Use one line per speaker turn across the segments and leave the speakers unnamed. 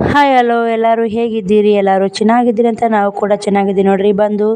Hi hello ಎಲ್ಲರೂ ಹೇಗಿದ್ದೀರಿ? ಎಲ್ಲರೂ ಚೆನ್ನಾಗಿದ್ದೀರಿ ಅಂತ ನಾವು ಕೂಡ ಚೆನ್ನಾಗಿದ್ದೀವಿ ನೋಡಿರಿ. ಬಂದು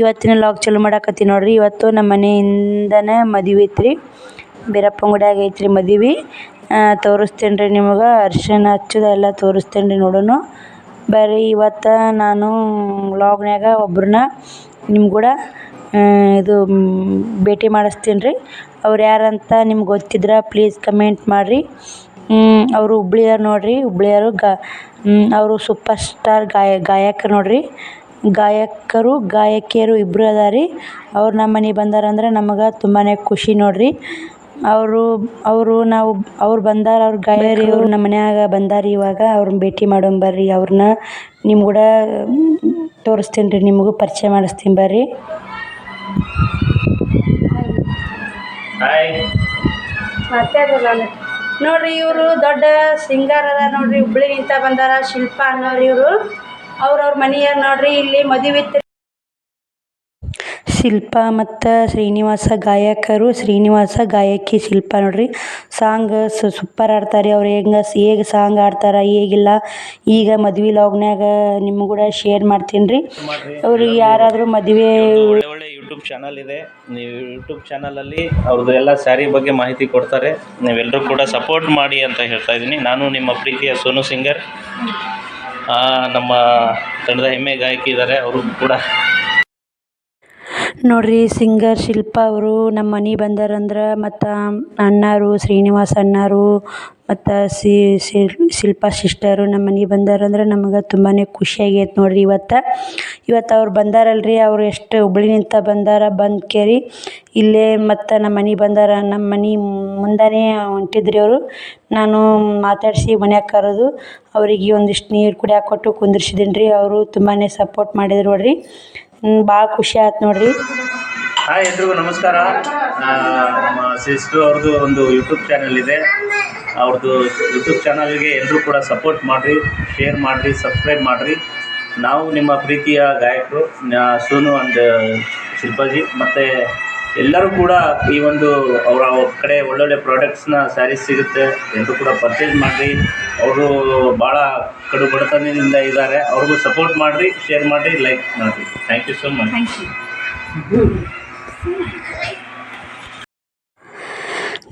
ಇವತ್ತಿನ ಲಾಗ್ ಚಾಲೂ ಮಾಡಕತ್ತೀನಿ ನೋಡಿರಿ. ಇವತ್ತು ನಮ್ಮ ಮನೆಯಿಂದನೇ ಮದುವೆ ಐತ್ರಿ. ಬೀರಪ್ಪನ ಗುಡಿಯಾಗ ಐತ್ರಿ ಮದುವೆ. ತೋರಿಸ್ತೀನಿ ರೀ ನಿಮಗೆ. ಅರ್ಶಿಣ ಹಚ್ಚೋದೆಲ್ಲ ತೋರಿಸ್ತೀನಿ ರೀ ನೋಡೋಣ. ಬರ್ರಿ, ಇವತ್ತು ನಾನು ವ್ಲಾಗ್ನ್ಯಾಗ ಒಬ್ರನ್ನ ನಿಮ್ಮ ಕೂಡ ಇದು ಭೇಟಿ ಮಾಡಿಸ್ತೀನಿ ರೀ ಅವ್ರು ಯಾರಂತ ನಿಮ್ಗೆ ಗೊತ್ತಿದ್ರೆ ಪ್ಲೀಸ್ ಕಮೆಂಟ್ ಮಾಡಿರಿ. ಅವರು ಹುಬ್ಳಿಯವ್ರು ನೋಡಿರಿ ಹುಬ್ಳಿಯವರು ಗ ಅವರು ಸೂಪರ್ ಸ್ಟಾರ್ ಗಾಯ ಗಾಯಕರು ನೋಡಿರಿ. ಗಾಯಕರು ಗಾಯಕಿಯರು ಇಬ್ಬರು ಅದಾರಿ. ರೀ ಅವ್ರು ನಮ್ಮ ಮನೆಗೆ ಬಂದಾರಂದ್ರೆ ನಮಗೆ ತುಂಬಾ ಖುಷಿ ನೋಡಿರಿ. ಅವರು ಅವರು ನಾವು ಅವ್ರು ಬಂದಾರ ಅವ್ರು ಗಾಯರಿ ಅವ್ರು ನಮ್ಮ ಮನ್ಯಾಗ ಬಂದಾರಿ ಇವಾಗ ಅವ್ರನ್ನ ಭೇಟಿ ಮಾಡೋಣ ಬರ್ರಿ ಅವ್ರನ್ನ ನಿಮ್ಮ ಕೂಡ ತೋರಿಸ್ತೀನಿ ರೀ ನಿಮಗೂ ಪರಿಚಯ ಮಾಡಿಸ್ತೀನಿ ಬರ್ರಿ.
ಹಾಯ್
ನೋಡ್ರಿ ಇವರು ದೊಡ್ಡ ಸಿಂಗರ್ ಅದ ನೋಡ್ರಿ ಹುಬ್ಳಿನಿಂದ ಬಂದಾರ ಶಿಲ್ಪ ಅನ್ನೋರು ಇವರು. ಅವ್ರವ್ರ ಮನೆಯ ನೋಡ್ರಿ, ಇಲ್ಲಿ ಮದುವೆ ಶಿಲ್ಪ ಮತ್ತು ಶ್ರೀನಿವಾಸ ಗಾಯಕರು, ಶ್ರೀನಿವಾಸ ಗಾಯಕಿ ಶಿಲ್ಪ ನೋಡಿರಿ. ಸಾಂಗ್ ಸೂಪರ್ ಆಡ್ತಾರೆ ಅವ್ರು. ಹೆಂಗೆ ಹೇಗೆ ಸಾಂಗ್ ಆಡ್ತಾರೆ, ಹೇಗಿಲ್ಲ, ಈಗ ಮದ್ವೆ ಲಾಗ್ನ್ಯಾಗ ನಿಮ್ಮ ಕೂಡ ಶೇರ್ ಮಾಡ್ತೀನಿ ರೀ ಅವ್ರಿಗೆ ಯಾರಾದರೂ ಮದುವೆ
ಒಳ್ಳೆ ಒಳ್ಳೆ ಯೂಟ್ಯೂಬ್ ಚಾನಲ್ ಇದೆ. ನೀವು ಯೂಟ್ಯೂಬ್ ಚಾನಲಲ್ಲಿ ಅವ್ರದ್ದು ಎಲ್ಲ ಸ್ಯಾರಿ ಬಗ್ಗೆ ಮಾಹಿತಿ ಕೊಡ್ತಾರೆ. ನೀವೆಲ್ಲರೂ ಕೂಡ ಸಪೋರ್ಟ್ ಮಾಡಿ ಅಂತ ಹೇಳ್ತಾ ಇದ್ದೀನಿ. ನಾನು ನಿಮ್ಮ ಪ್ರೀತಿಯ ಸೋನು ಸಿಂಗರ್ ನಮ್ಮ ತಂಡದ ಹೆಮ್ಮೆ ಗಾಯಕಿ ಇದ್ದಾರೆ ಅವರು ಕೂಡ
ನೋಡ್ರಿ ಸಿಂಗರ್ ಶಿಲ್ಪ ಅವರು ನಮ್ಮ ಮನೆ ಬಂದಾರಂದ್ರೆ ಮತ್ತು ಅಣ್ಣಾರು, ಶ್ರೀನಿವಾಸ್ ಅಣ್ಣಾರು ಮತ್ತು ಶಿಲ್ಪ ಸಿಸ್ಟರು ನಮ್ಮ ಮನೆಗೆ ಬಂದಾರಂದ್ರೆ ನಮ್ಗೆ ತುಂಬಾ ಖುಷಿ ಆಗೈತೆ ನೋಡ್ರಿ ಇವತ್ತು. ಇವತ್ತು ಅವ್ರು ಬಂದಾರಲ್ರಿ, ಅವ್ರು ಎಷ್ಟು ಹುಬ್ಳಿನಿಂದ ಬಂದಾರ ಬಂದು ಕೇರಿ. ಇಲ್ಲೇ ಮತ್ತು ನಮ್ಮ ಮನೆ ಬಂದಾರ ನಮ್ಮ ಮನೆ ಮುಂದಾನೆ ಹೊಂಟಿದ್ರಿ ಅವರು. ನಾನು ಮಾತಾಡಿಸಿ ಮನ್ಯಾಗ ಕರೆದು ಅವರಿಗೆ ಒಂದಿಷ್ಟು ನೀರು ಕುಡಿಯಾಕೆ ಕೊಟ್ಟು ಕುಂದಿರ್ಸಿದ್ದೀನಿ ರೀ ಅವರು ತುಂಬಾ ಸಪೋರ್ಟ್ ಮಾಡಿದ್ರು ನೋಡ್ರಿ. ಭಾಳ ಖುಷಿ ಆಯ್ತು ನೋಡ್ರಿ.
ಹಾಯ್ ಎಲ್ರಿಗೂ ನಮಸ್ಕಾರ. ನಮ್ಮ ಸಿಸ್ಟರ್ ಅವ್ರದ್ದು ಒಂದು ಯೂಟ್ಯೂಬ್ ಚಾನಲ್ ಇದೆ. ಅವ್ರದ್ದು ಯೂಟ್ಯೂಬ್ ಚಾನಲ್ಗೆ ಎಲ್ಲರೂ ಕೂಡ ಸಪೋರ್ಟ್ ಮಾಡಿರಿ ಶೇರ್ ಮಾಡಿರಿ ಸಬ್ಸ್ಕ್ರೈಬ್ ಮಾಡಿರಿ. ನಾವು ನಿಮ್ಮ ಪ್ರೀತಿಯ ಗಾಯಕರು ಸೋನು ಆ್ಯಂಡ್ ಶಿಲ್ಪಾಜಿ, ಮತ್ತು ಎಲ್ಲರೂ ಕೂಡ ಈ ಒಂದು ಅವರ ಕಡೆ ಒಳ್ಳೊಳ್ಳೆ ಪ್ರಾಡಕ್ಟ್ಸ್ನ ಸ್ಯಾರೀಸ್ ಸಿಗುತ್ತೆ ಎಲ್ಲರೂ ಕೂಡ ಪರ್ಚೇಸ್ ಮಾಡಿರಿ. ಅವರು ಭಾಳ ಕಡು ಬಡತನದಿಂದ ಇದ್ದಾರೆ ಅವ್ರಿಗೂ ಸಪೋರ್ಟ್ ಮಾಡಿರಿ ಶೇರ್ ಮಾಡಿರಿ ಲೈಕ್ ಮಾಡಿರಿ. ಥ್ಯಾಂಕ್ ಯು ಸೋ ಮಚ್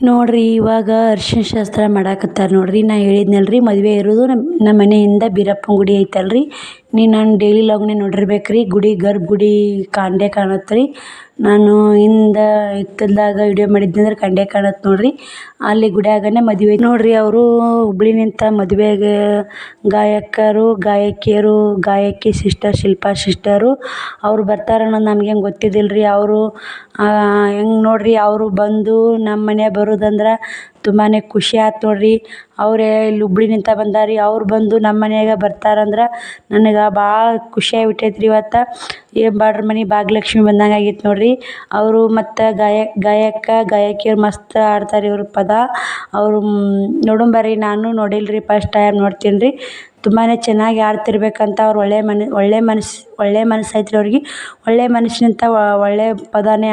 ನೋಡ್ರಿ ಇವಾಗ ಅರ್ಶಿನ ಶಾಸ್ತ್ರ ಮಾಡಾಕತ್ತಾರ ನೋಡ್ರಿ. ನಾ ಹೇಳಿದ್ನಲ್ರಿ ಮದುವೆ ಇರೋದು ನಮ್ಮ ನಮ್ಮ ಮನೆಯಿಂದ ಬೀರಪ್ಪನ ಗುಡಿ ಐತಲ್ರಿ. ನೀ ನಾನು ಡೈಲಿ ಲಾಗ್ನೇ ನೋಡಿರ್ಬೇಕು ರೀ ಗುಡಿ ಗರ್ಭ ಗುಡಿ ಕಾಂಡೆ ಕಾಣತ್ತೆ ರೀ ನಾನು ಹಿಂದ ಹಿತ್ತಲ್ದಾಗ ವಿಡಿಯೋ ಮಾಡಿದ್ದೆ ಅಂದ್ರೆ ಕಂಡೆ ಕಾಣತ್ತೆ ನೋಡಿರಿ. ಅಲ್ಲಿ ಗುಡಿಯಾಗನೇ ಮದುವೆ. ನೋಡಿರಿ ಅವರು ಹುಬ್ಳಿನಿಂದ ಮದುವೆಗೆ ಗಾಯಕರು, ಗಾಯಕಿಯರು, ಗಾಯಕಿ ಸಿಸ್ಟರ್ ಶಿಲ್ಪಾ ಸಿಸ್ಟರು ಅವ್ರು ಬರ್ತಾರೆ ಅನ್ನೋದು ನಮ್ಗೆ ಹೆಂಗೆ ಗೊತ್ತಿದ್ದಿಲ್ಲ ರೀ ಅವರು ಹೆಂಗೆ ನೋಡಿರಿ, ಅವರು ಬಂದು ನಮ್ಮ ಮನೆ ಬರೋದಂದ್ರೆ ತುಂಬಾ ಖುಷಿ ಆಯ್ತು ನೋಡ್ರಿ. ಅವರೇ ಇಲ್ಲಿ ಹುಬ್ಳಿನಿಂದ ಬಂದಾರ. ರೀ ಅವ್ರು ಬಂದು ನಮ್ಮ ಮನೆಯಾಗ ಬರ್ತಾರಂದ್ರೆ ನನಗೆ ಭಾಳ ಖುಷಿ ಆಗ್ಬಿಟ್ಟೈತೆ ರೀ ಇವತ್ತು. ಏನು ಬಾಡ್ರಿ ಮನೆ ಭಾಗ್ಯಲಕ್ಷ್ಮಿ ಬಂದಂಗೆ ಆಗೈತೆ ನೋಡ್ರಿ. ಅವರು ಮತ್ತು ಗಾಯ, ಗಾಯಕ ಗಾಯಕಿಯರು ಮಸ್ತ್ ಆಡ್ತಾರೆ ಇವ್ರ ಪದ. ಅವರು ನೋಡೋಣ ಬರ್ರಿ. ನಾನು ನೋಡಿಲ್ಲ ರೀ ಫಸ್ಟ್ ಟೈಮ್ ನೋಡ್ತೀನಿ ರೀ ತುಂಬಾ ಚೆನ್ನಾಗಿ ಆಡ್ತಿರ್ಬೇಕಂತ ಅವ್ರು ಒಳ್ಳೆ ಮನ, ಒಳ್ಳೆ ಮನಸ್ಸು ಒಳ್ಳೆ ಮನಸ್ಸು ಐತ್ರಿ ಅವ್ರಿಗೆ. ಒಳ್ಳೆ ಮನಸ್ಸಿನಿಂದ ಒಳ್ಳೆ ಪದನೇ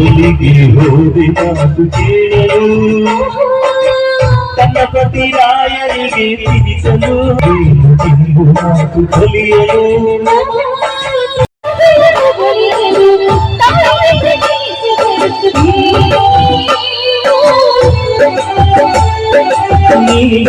ಹೋದೆ ಮಾತು ಕೇಳಲು ತನ್ನ ಪತಿ ರಾಯರಿಗೆ ತಿಳಿಸಲು ಇಂಬು ಮಾತು ಕಲಿಯಲು ನೀಲ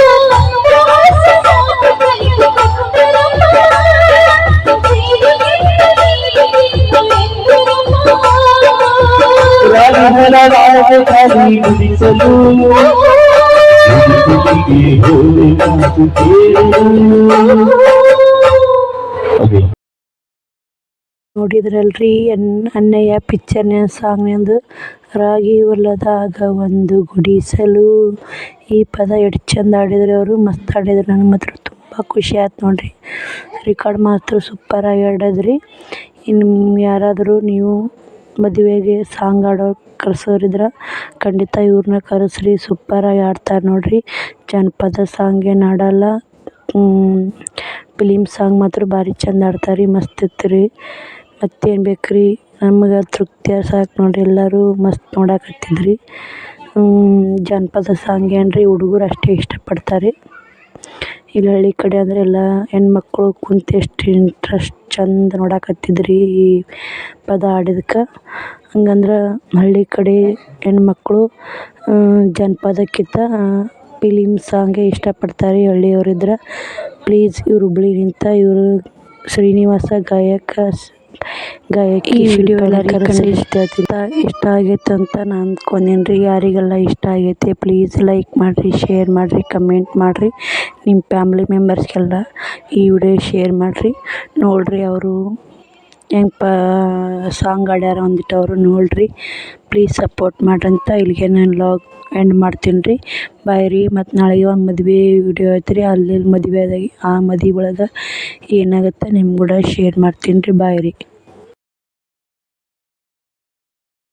ನೋಡಿದ್ರಲ್ರಿ, ಅನ್, ಅಣ್ಣಯ್ಯ ಸಾಂಗ್ ಸಾಂಗ್ನಂದು ರಾಗಿ ಹೊಲದಾಗ ಒಂದು ಗುಡಿಸಲು. ಈ ಪದ ಎಷ್ಟು ಚಂದ ಆಡಿದ್ರೆ ಅವರು, ಮಸ್ತ್ ಆಡಿದ್ರು ನನ್ನ ಮಾತ್ರ ತುಂಬ ಖುಷಿ ಆಯ್ತು ನೋಡ್ರಿ. ರೆಕಾರ್ಡ್ ಮಾತ್ರ ಸೂಪರಾಗಿ ಆಡಿದ್ರಿ ಇನ್ನು ಯಾರಾದರೂ ನೀವು ಮದುವೆಗೆ ಸಾಂಗ್ ಹಾಡೋರು ಕರ್ಸೋರಿದ್ರೆ ಖಂಡಿತ ಇವ್ರನ್ನ ಕರೆಸ್ರಿ, ಸೂಪರಾಗಿ ಆಡ್ತಾರೆ ನೋಡಿರಿ. ಜಾನಪದ ಸಾಂಗ್ ಏನು ಹಾಡಲ್ಲ. ಫಿಲಿಮ್ ಸಾಂಗ್ ಮಾತ್ರ ಭಾರಿ ಚಂದ ಆಡ್ತಾರೆ ರೀ ಮಸ್ತ್ ಇತ್ತು ರೀ ಮತ್ತೇನು ಬೇಕು ರೀ ನಮ್ಗೆ ತೃಪ್ತಿ ಸಾಕು ನೋಡಿರಿ ಎಲ್ಲರೂ ಮಸ್ತ್ ನೋಡಕತ್ತಿದ್ರಿ ಜಾನಪದ ಸಾಂಗ್ ಏನು ಹುಡುಗರು ಅಷ್ಟೇ ಇಷ್ಟಪಡ್ತಾರೆ. ಇಲ್ಲಿ ಹಳ್ಳಿ ಕಡೆ ಅಂದರೆ ಎಲ್ಲ ಹೆಣ್ಮಕ್ಳು ಕುಂತು ಎಷ್ಟು ಇಂಟ್ರೆಸ್ಟ್ ಚಂದ ನೋಡಕತ್ತಿದ್ರಿ ಈ ಪದ ಹಾಡಿದ್ಕೆ. ಹಂಗಂದ್ರೆ ಹಳ್ಳಿ ಕಡೆ ಹೆಣ್ಮಕ್ಳು ಜನಪದಕ್ಕಿಂತ ಫಿಲಿಮ್ ಸಾಂಗೇ ಇಷ್ಟಪಡ್ತಾರೆ. ಹಳ್ಳಿಯವ್ರಿದ್ರೆ ಪ್ಲೀಸ್ ಇವ್ರು ಹುಬ್ಳಿಗಿಂತ ಇವರು ಶ್ರೀನಿವಾಸ ಗಾಯಕ ಗಾಯಕಿ
ಈ ವಿಡಿಯೋ
ಎಲ್ಲರಿಗೆ ಇಷ್ಟ ಆಗ್ತಿತ್ತು ಇಷ್ಟ ಆಗೈತೆ ಅಂತ ನಾನು ಅಂದ್ಕೊಂಡೇನಿ ರೀ ಯಾರಿಗೆಲ್ಲ ಇಷ್ಟ ಆಗೈತೆ ಪ್ಲೀಸ್ ಲೈಕ್ ಮಾಡಿರಿ ಶೇರ್ ಮಾಡಿರಿ ಕಮೆಂಟ್ ಮಾಡಿರಿ. ನಿಮ್ಮ ಫ್ಯಾಮ್ಲಿ ಮೆಂಬರ್ಸ್ಗೆಲ್ಲ ಈ ವಿಡಿಯೋ ಶೇರ್ ಮಾಡಿರಿ. ನೋಡಿರಿ ಅವರು. ಹೆಂಗೆ ಪ ಸಾಂಗ್ ಹಾಡ್ಯಾರ ಒಂದಿಟ್ಟು ಅವರು ನೋಡಿರಿ. ಪ್ಲೀಸ್ ಸಪೋರ್ಟ್ ಮಾಡ್ರಂತ ಇಲ್ಲಿಗೆ ನಾನು ಲಾಗ್ ಎಂಡ್ ಮಾಡ್ತೀನಿ ರೀ. ಬಾಯ್ ರೀ ಮತ್ತು ನಾಳೆಗೆ ಒಂದು ಮದುವೆ ವಿಡಿಯೋ ರೀ ಅಲ್ಲಿ ಮದುವೆದಾಗಿ ಆ ಮದುವೆ ಒಳಗೆ ಏನಾಗುತ್ತೆ ನಿಮ್ಮ ಕೂಡ ಶೇರ್ ಮಾಡ್ತೀನಿ ರೀ. ಬಾಯ್ ರೀ.